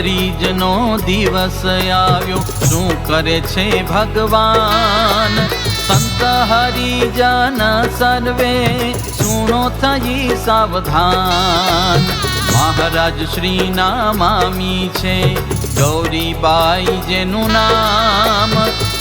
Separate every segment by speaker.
Speaker 1: ત્રીજનો દિવસ આવ્યો. શું કરે છે ભગવાન? સંત હરિજન સર્વે સુણો થઈ સાવધાન. મહારાજ શ્રી નામામી છે ગૌરીબાઈ જેનું નામ.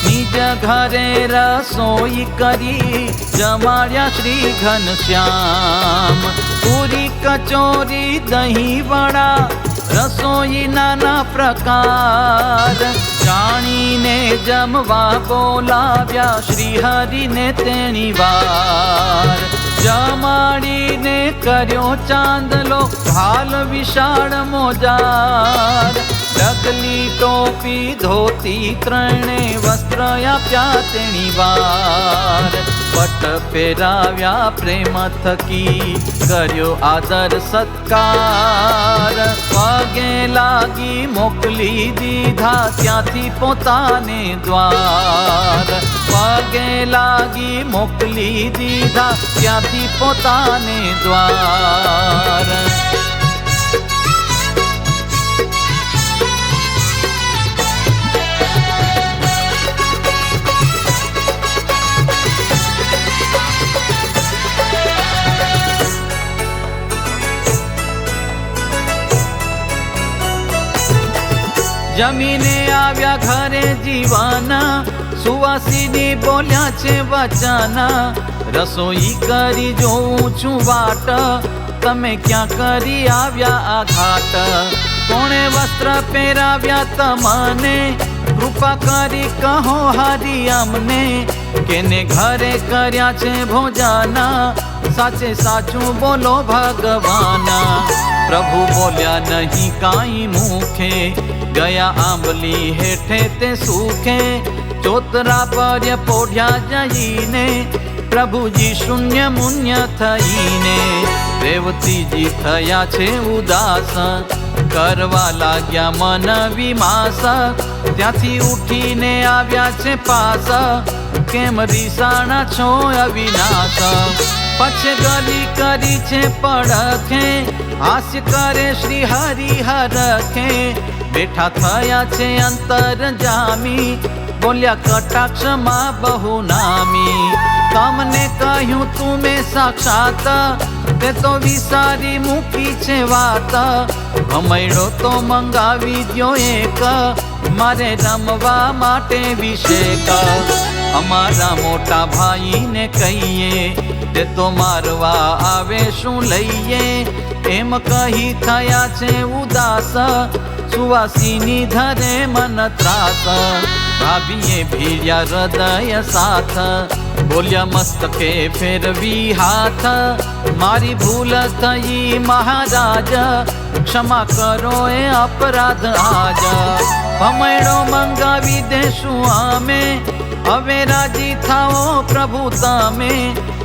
Speaker 1: નિજ ઘરે રસોઈ કરી જમાડ્યા શ્રી ઘનશ્યામ. પૂરી કચોરી, દહીં વડા રસોઈ નાના પ્રકાર. જાણીને જમવા બોલાવ્યા શ્રી હરિને તેણી વાર. જમાડીને કર્યો ચાંદલો, હાલ વિશાળ મોજાર. ડગલી ટોપી ધોતી, ત્રણે વસ્ત્ર આપ્યા તેણી વાર. પટ ફેરાવ્યા પ્રેમ થકી, કર્યો આદર સત્કાર. પગે લાગી મોકલી દીધા ત્યાંથી પોતાને દ્વાર. પગે લાગી મોકલી દીધા ત્યાંથી પોતાને દ્વાર. જમીને આવ્યા ઘરે જીવાના, સુવાસીની બોલ્યા છે વચાના રસોઈ કરી જોઉં છું વાટ, તમે ક્યાં કરી આવ્યા આ ઘાટ? કોણે વસ્ત્ર પહેરાવ્યા તમને? કૃપા કરી કહો હારી અમને કેને ઘરે કર્યા છે ભોજાના? સાચે સાચું બોલો ભગવાના. પ્રભુ બોલ્યા નહીં કાંઈ મુખે ગયા આંબલી હેઠે તે સુખે ચોતરા પર પોઢ્યા જઈને, પ્રભુજી શૂન્ય મુન્ય થઈને, રેવતીજી થયા છે ઉદાસ, કરવા લાગ્યા મન વિમાસ ત્યાંથી ઉઠીને આવ્યા છે પાસ, કેમ રીસાણા છો અવિનાશ? પછી ગલી કરી છે પડખે, હાસ્ય કરે શ્રી હરિહરખે બેઠા થયા છે અંતર જામી બોલ્યા, કટાક્ષમાં બહુ નામી તમને કહ્યું તું સાક્ષાત. તે તો વિસારી મૂકી છે વાત. ભમૈડો તો મંગાવી દ્યો એક. મારે રમવા માટે વિષેક અમારા મોટા ભાઈને કહીએ, તે તો મારવા આવે, શું લઈએ? એમ કહી થયા છે ઉદાસ. સુવાસીની ધરે મન ત્રાસ ભાભીએ ભીર્યા હૃદય સાથ બોલ્યા મસ્તકે ફેરવી હાથ મારી ભૂલ થઈ મહારાજ ક્ષમા કરો એ અપરાધ આજ ભમણો મંગાવી દેશું અમે હવે રાજી થાઓ પ્રભુ તમે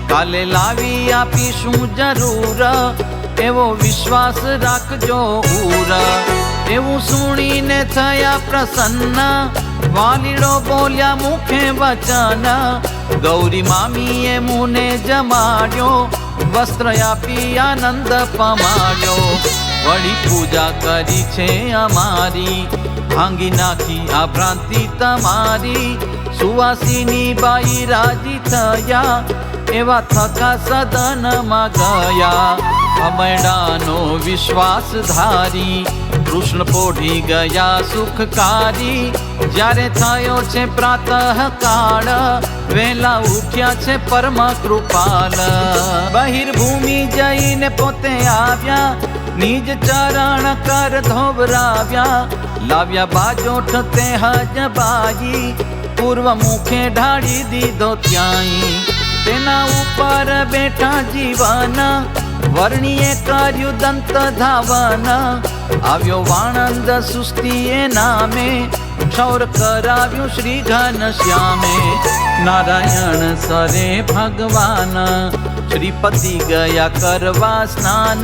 Speaker 1: કાલે લાવી આપીશું જરૂર એવો વિશ્વાસ રાખજો ઉર એવું સુણીને થયા પ્રસન્ન. વાલીડો બોલ્યા મુખે વચન. ગૌરી મામીએ મુને જમાડ્યો, વસ્ત્ર આપી આનંદ પમાડ્યો. વળી પૂજા કરી છે અમારી, ભાંગી નાખી આ ભ્રાંતિ તમારી. સુવાસીની બાઈ રાજી થયા, એવા થકા સદનમાં ગયા. અમડાનો વિશ્વાસ ધારી કૃષ્ણ પોઢી ગયા સુખકારી. જ્યારે થયો છે પ્રાતઃ કાળ વેલા ઉઠ્યા છે પરમ કૃપાલ બહિર્ભૂમિ જઈને પોતે આવ્યા, નિજ ચરણ કર ધોવરાવ્યા. લાવ્યા બાજોઠ તે હજ બાજી, પૂર્વ મુખે ઢાળી દીધો ત્યાંય. તેના ઉપર બેઠા જીવન વર્ણીએ કર્યું દંત ધાવન. આવ્યો વાણંદ સુસ્તીએ નામે. ક્ષૌર કરાવ્યું શ્રી ઘનશ્યામે નારાયણ સરે ભગવાન. શ્રીપતિ ગયા કરવા સ્નાન.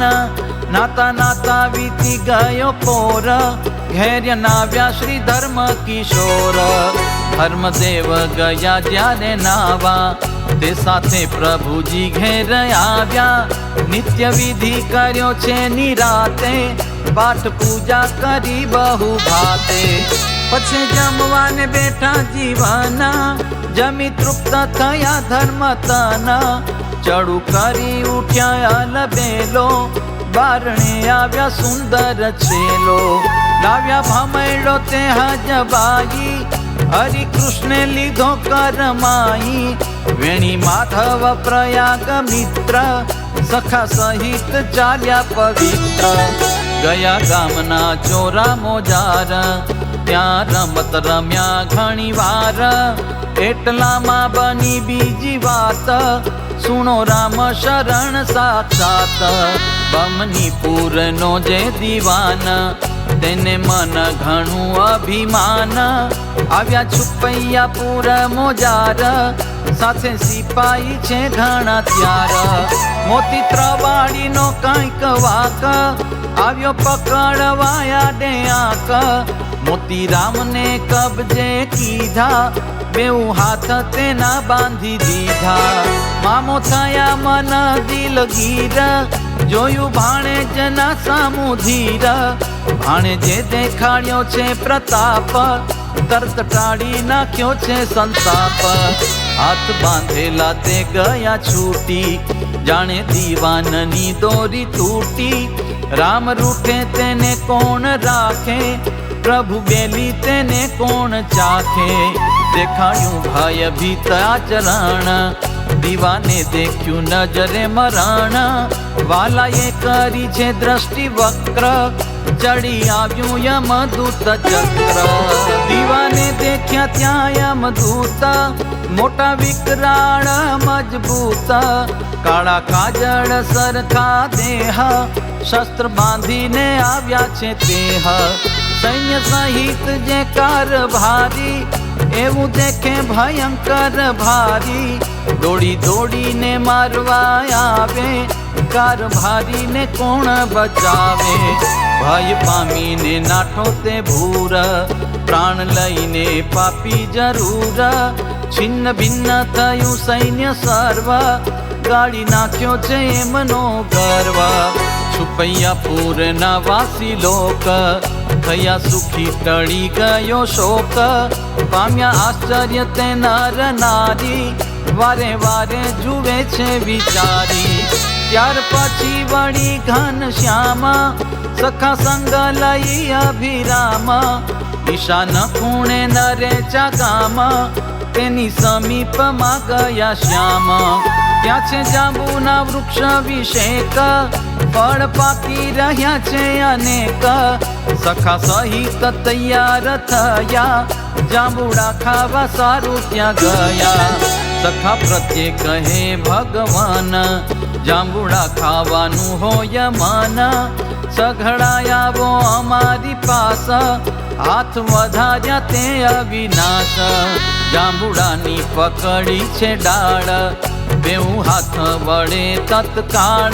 Speaker 1: નાતા નાતા વીતી ગયો પોર. ઘેર નાવ્યા શ્રી ધર્મ કિશોર. ધર્મદેવ ગયા જ્યારે નાવા. તે સાથે પ્રભુજી ઘેર આવ્યા. નિત્ય વિધિ કર્યો છે નિરાતે. પાઠ પૂજા કરી બહુ ભાતે. પછી જમવાને બેઠા જીવાના. જમી તૃપ્ત થયા ધર્મતાના. ચડું કરી ઉઠ્યા અલબેલો બારણે આવ્યા સુંદર છેલો. લાવ્યા ભમેડો તે હજબાઈ. હરિ કૃષ્ણે લીધો કરમાઈ. વેણી માધવ પ્રયાગ મિત્ર, સખા સહિત ચાલ્યા પવિત્ર. ગયા ગામના ચોરા મોજાર, ત્યાં રમત રમ્યા ઘણી વાર. એટલામાં બની બીજી વાત, સુણો રામ શરણ સાક્ષાત. બમની પૂરનો જે દીવાન, તેને મન ઘણું અભિમાન. આવ્યા છુપૈયા પૂર મોજાર, સાથે સિપાઈ છે ઘણા ત્યાર. મોતી ત્રવાડીનો કંઈક વાક, આવ્યો પકડવાયા ડે આંક મોતી રામને કબજે કીધા, બેઉ હાથ તેના બાંધી દીધા. મામો થયા મન દિલ ગીર, જોયું ભાણે જના સામુ ધીર. ભાણે જે દેખાડ્યો છે પ્રતાપ તરત ટાળી નાખ્યો છે સંતાપ. હાથ બાંધેલા તે ગયા છૂટી. જાણે દીવાનની દોરી તૂટી. રામ રૂઠે તેને કોણ રાખે? પ્રભુ બેલી તેને કોણ ચાખે? દેખાયું ભાઈ ભીતા ચરણ દીવાને દેખ્યું નજરે મરણ. વાલાએ કરી છે દ્રષ્ટિ વક્ર ચડી આવ્યું યમદૂત ચક્ર. દીવાને દેખ્યા ત્યાં યમદૂત મોટા વિકરાળ મજબૂત. કાળા કાજળ સરખા દેહ. શસ્ત્ર બાંધીને આવ્યા છે તેહ. સૈન્ય સહિત જે કારભારી એવું દેખે ભયંકર ભારી. દોડી દોડીને મારવા આવે કારભારીને કોણ બચાવે? ભય પામીને નાઠો તે ભૂર, પ્રાણ લઈને પાપી જરૂર. છિન્ન ભિન્ન થયું સૈન્ય સર્વ, ગાળી નાખ્યો છે એમનો ગર્વ. છુપૈયા પૂરના વાસી લોક, થયા સુખી ટળી ગયો શોક. પામ્યા આશ્ચર્ય તે નર નારી, વારે વારે જુએ છે વિચારી. ત્યાર પછી વળી ઘન શ્યામ સખા સંગ લઈ અભિરામ, ઈશાન ખૂણે નરે ચાગામ, તેની સમીપમાં ગયા શ્યામ. ત્યાં છે જાંબુના વૃક્ષ વિષેક ફળ પાકી રહ્યા છે અનેક. સખા સહિત તૈયાર થયા, જાંબુડા ખાવા સારું ત્યાં ગયા. સખા પ્રત્યે કહે ભગવાન, જાંબુડા ખાવાનું હોય મન. સઘળાયાવો અમારી પાસ. હાથ વધાર્યા તે અવિનાશ. જાંબુડાની પકડી છે ડાળ. બેઉ હાથ વડે તત્કાળ.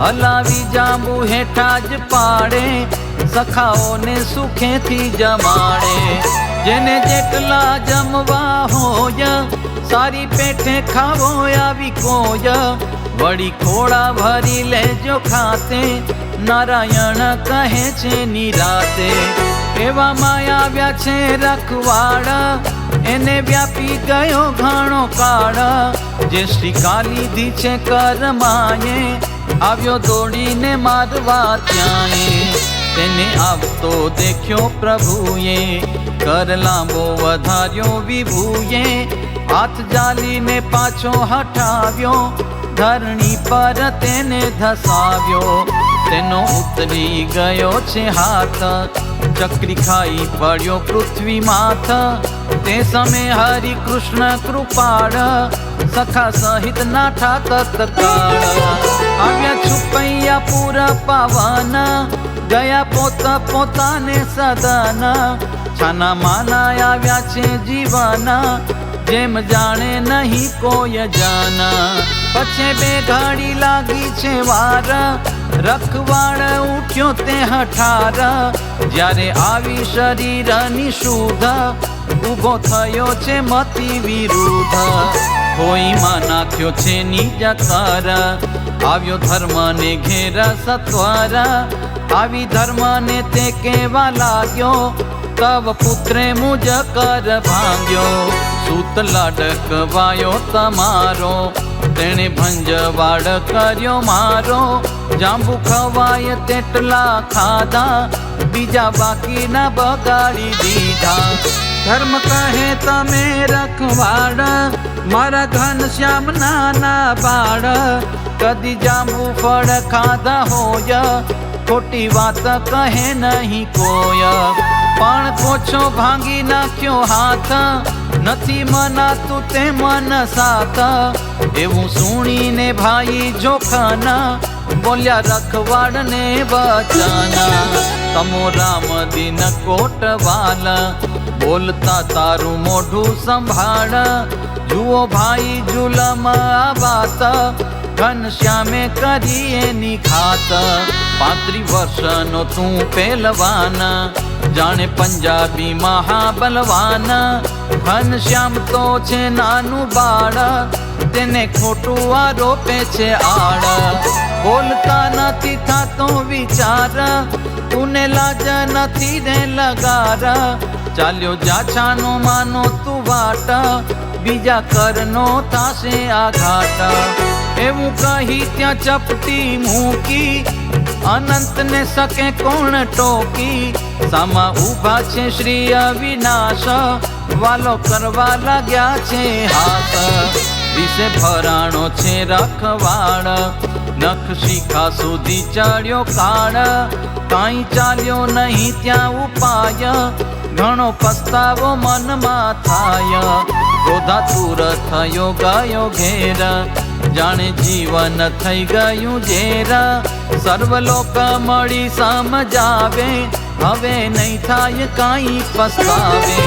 Speaker 1: હલાવી જાંબુ હેઠા જ પાડે. સખાઓને સુખેથી જમાડે. જેને જેટલા જમવા હોય, સારી પેઠે ખાવો આવી કોય વળી ખોળા ભરી લેજો ખાતે. નારાયણ કહે છે નિરાતે એવામાં આવ્યા છે રખવાડ. એને વ્યાપી ગયો ઘણો કાળ. જે શ્રીકા લીધી છે કરમાએ, આવ્યો દોડીને મારવા ત્યાંએ. તેને આવતો દેખ્યો પ્રભુએ કર લાંબો વધાર્યો વિભુએ. હાથ જાલીને પાછો હટાવ્યો. ધરણી પર તેને ધસાવ્યો. તેનો ઉતરી ગયો છે હાથ. ચક્રી ખાઈ પડ્યો પૃથ્વી માથ. તે સમય હરિ કૃષ્ણ કૃપાળ સખા સહિત નાઠા તત્કાળ આવ્યા છુપૈયા પૂર પાવન. ગયા પોત પોતાને સદન. છાના માના આવ્યા છે જીવના. જેમ જાણે નહીં કોઈ જાના. પછી બે ઘડી લાગી છે વાર. રખવાડ ઉઠ્યો તે હઠાર. જ્યારે આવી શરીરની શુદ્ધ ઊભો થયો છે મતિ વિરુદ્ધ. કોઈમાં નાખ્યો છે નિજકાર આવ્યો ધર્મને ઘેર સત્વર. આવી ધર્મને તે કેવા લાગ્યો? તવ પુત્રે મુજ કર ભાંગ્યો. સૂત લડકવાયો તમારો, તેણે ભંજવાડ કર્યો મારો. જાંબુ ખવાય તેટલા ખાધા, બીજા બાકીના બગાડી દીધા. ધર્મ કહે તમે રખવાડ, મારા ઘન શ્યામ નાના બાળ. કદી જાંબુ ફળ ખાધા હોય, ખોટી વાત કહે નહીં કોય પણ કોછો ભાંગી નાખ્યો હાથ નથી મનાતું તે મન સાથ એવું સુણીને ભાઈ જોખાના, બોલ્યા, રખવાડને બચાના. તમો રામ દિન કોટવાલ, બોલતા, તારું મોઢું સંભાળ. જુઓ ભાઈ જુલમ આ વાત ઘનશ્યામે કરી એની ખાત. પાંત્રી વર્ષનો તું પહેલવાન. જાણે પંજાબી મહાબલવાન. ઘનશ્યામ તો છે નાનું બાળ. તેને ખોટું આરોપે છે આડ બોલતા નથી થતો વિચાર. તુને લાજ નથી રે લગાર. ચાલ્યો જાછાનો માનો તું વાટ. બીજા કરનો થાશે આઘાટ એવું કહી ત્યાં ચપટી મૂકી અનંતને સકે કોણ ટોકી? સામા ઊભા છે શ્રી અવિનાશ. વાલો કરવા લાગ્યા છે હાથ વિશે ભરાણો છે રખવાડ નખ શિખા સુધી ચડ્યો કાળ. કાંઈ ચાલ્યો નહીં ત્યાં ઉપાય. ઘણો પસ્તાવો મનમાં થાય. ક્રોધાતુર થયો, ગયો ઘેર. જાણે જીવન થઈ ગયું ઝેર સર્વલોક મળી સમજાવે, હવે નહીં થાય કાંઈ પસ્તાવે.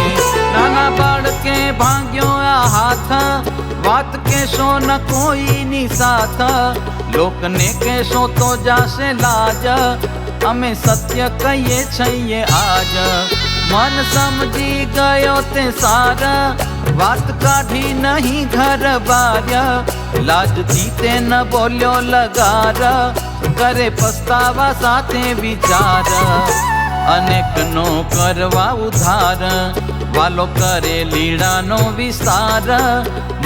Speaker 1: નાના બાળકે ભાંગ્યો આ હાથ, વાત કેશો ન કોઈની સાથ. લોકને કેશો તો જાશે લાજ, અમે સત્ય કહીએ છીએ આજ. મન સમજી ગયો તે સારા વાત કાઢી નહીં ઘર બાર લાજથી તે ન બોલ્યો લગાર. કરે પસ્તાવા સાથે વિચાર. અનેકનો કરવા ઉધાર. વાલો કરે લીડાનો વિસ્તાર.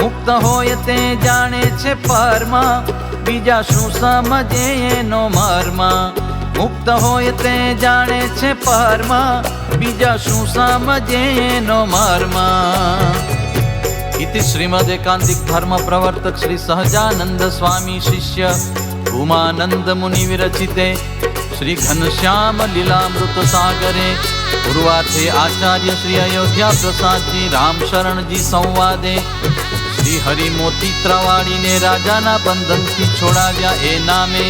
Speaker 1: મુક્ત હોય તે જાણે છે પરમ. બીજા શું સમજે એનો મર્મ. મુક્ત હોય તે જાણે છે પરમ. બીજા શું સમજે એનો મર્મ. इति श्रीमदेकांतिक धर्म प्रवर्तक श्री सहजानंद स्वामी शिष्य उमानंद मुनि विरचिते श्री घनश्याम लीलामृत सागरे पूर्वार्थे आचार्य श्री अयोध्या प्रसाद जी राम शरण जी संवादे શ્રી હરિમોતી ત્રવાડીને રાજાના બંધનથી છોડાવ્યા એ નામે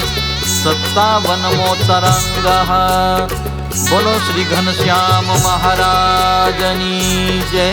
Speaker 1: સત્તાવનમો તરંગ બોલો શ્રી ઘનશ્યામ મહારાજની જય